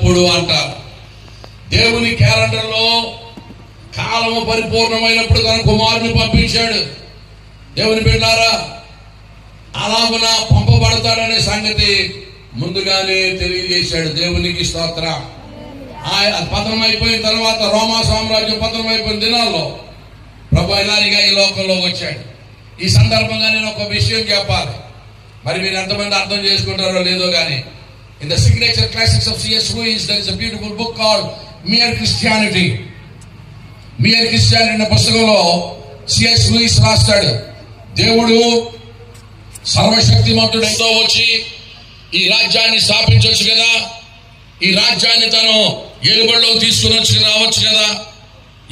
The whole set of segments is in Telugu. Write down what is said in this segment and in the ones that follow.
ఇప్పుడు అంటారు. దేవుని క్యాలెండర్లో కాలము పరిపూర్ణమైనప్పుడు తన కుమారుని పంపించాడు. దేవుని బిడ్డారా అలాగున పంపబడతాడనే సంగతి ముందుగానే తెలియజేశాడు దేవునికి స్తోత్ర. ఆయన పతనం అయిపోయిన తర్వాత రోమా సామ్రాజ్యం పతనం అయిపోయిన దినాల్లో ప్రభు అయినారిగా ఈ లోకంలోకి వచ్చాడు. ఈ సందర్భంగా నేను ఒక విషయం చెప్పాలి. మరి మీరు ఎంతమంది అర్థం చేసుకుంటారో లేదో కానీ in the signature classics of C S Lewis there is a beautiful book called Mere Christianity Mere Christianity అనే పుస్తకంలో సిఎస్ లూయిస్ రాస్తాడు. దేవుడు సర్వశక్తిమంతుడైతో వచ్చి ఈ రాజ్యాన్ని స్థాపించవచ్చు కదా. ఈ రాజ్యాన్ని తను ఏలుబడిలో తీసుకుని వచ్చి రావచ్చు కదా.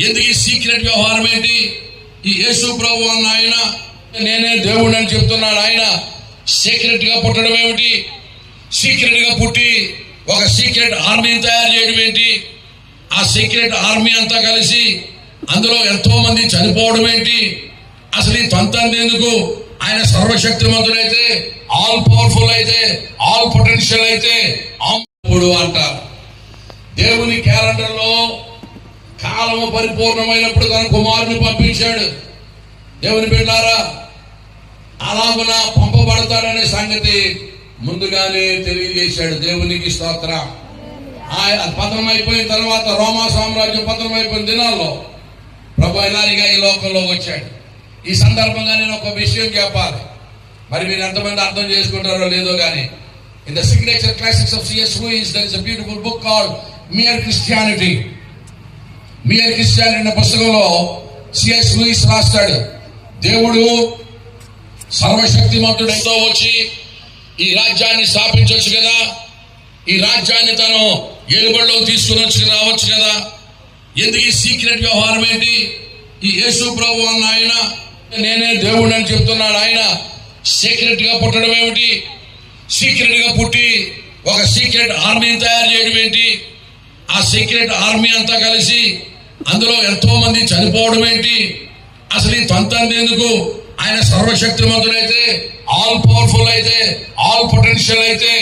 ఎందుకు ఈ సీక్రెట్ వ్యవహారం ఏంటి? ఈ యేసు ప్రభు అన్న ఆయన నేనే దేవుడు అని చెప్తున్నాడు. ఆయన సీక్రెట్గా పుట్టడం ఏమిటి? సీక్రెట్గా పుట్టి ఒక సీక్రెట్ ఆర్మీని తయారు చేయడం ఏంటి? ఆ సీక్రెట్ ఆర్మీ అంతా కలిసి అందులో ఎంతో మంది చనిపోవడం ఏంటి? అసలు ఈ తంతంది ఎందుకు? ఆయన సర్వశక్తిమంతుడైతే ఆల్ పవర్ఫుల్ అయితే ఆల్ పొటెన్షియల్ అయితే ఇప్పుడు అంటారు. దేవుని క్యాలెండర్లో కాలము పరిపూర్ణమైనప్పుడు తన కుమారుని పంపించాడు. దేవుని బిడ్డారా అలాగున పంపబడతాడనే సంగతి ముందుగానే తెలియజేశాడు దేవునికి స్తోత్ర. ఆయన పతనం అయిపోయిన తర్వాత రోమా సామ్రాజ్యం పతనం అయిపోయిన దినాల్లో ప్రభు అయినారిగా ఈ లోకంలోకి వచ్చాడు. ఈ సందర్భంగా నేను ఒక విషయం చెప్పాలి. మరి మీరు ఎంతమంది అర్థం చేసుకుంటారో లేదో కానీ in the signature classics of C S Lewis there is a beautiful book called Mere Christianity Mere Christianity అనే పుస్తకంలో సిఎస్ లూయిస్ రాస్తాడు. దేవుడు సర్వశక్తిమంతుడైతో వచ్చి ఈ రాజ్యాన్ని స్థాపించవచ్చు కదా. ఈ రాజ్యాన్ని తను ఏలుబడిలో తీసుకుని వచ్చి రావచ్చు కదా. ఎందుకు ఈ సీక్రెట్ వ్యవహారం ఏంటి? ఈ యేసు ప్రభు అన్న ఆయన నేనే దేవుడు అని చెప్తున్నాడు ఆయన. సీక్రెట్గా పుట్టడం ఏమిటి? సీక్రెట్గా పుట్టి ఒక సీక్రెట్ ఆర్మీని తయారు చేయడం ఏంటి? ఆ సీక్రెట్ ఆర్మీ అంతా కలిసి అందులో ఎంతో మంది చనిపోవడం ఏంటి? అసలు ఈ తంతంది ఎందుకు? ఆయన సర్వశక్తిమంతుడైతే ఆల్ పవర్ఫుల్ అయితే ఆల్ పొటెన్షియల్ అయితే